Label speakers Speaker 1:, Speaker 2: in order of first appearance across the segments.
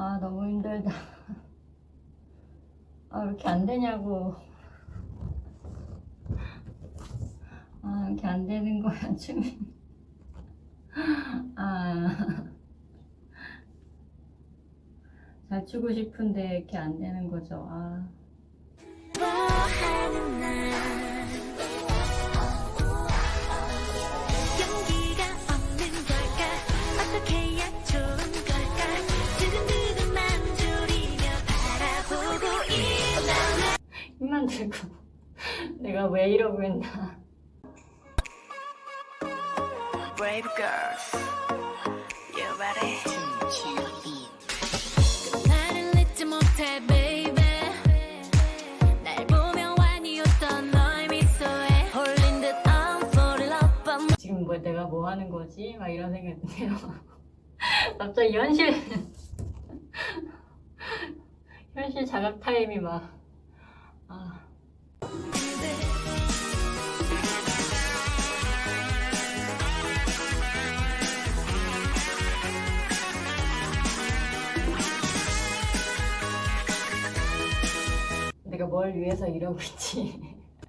Speaker 1: 아 너무 힘들다. 아 이렇게 안 되냐고. 아 이렇게 안 되는 거야 춤이 잘 추고 싶은데 이렇게 안 되는 거죠. 아. 힘만 들고 내가 왜 이러고 있나.
Speaker 2: Brave girls
Speaker 1: 지금 뭐 내가 뭐 하는 거지? 막 이런 생각이 드네요. 갑자기 현실 현실 자각 타임이 막 내가 뭘 위해서 이러고 있지?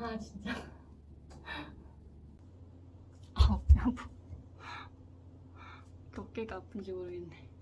Speaker 1: 아 진짜. 아배 아파? 어깨가 아픈지 모르겠네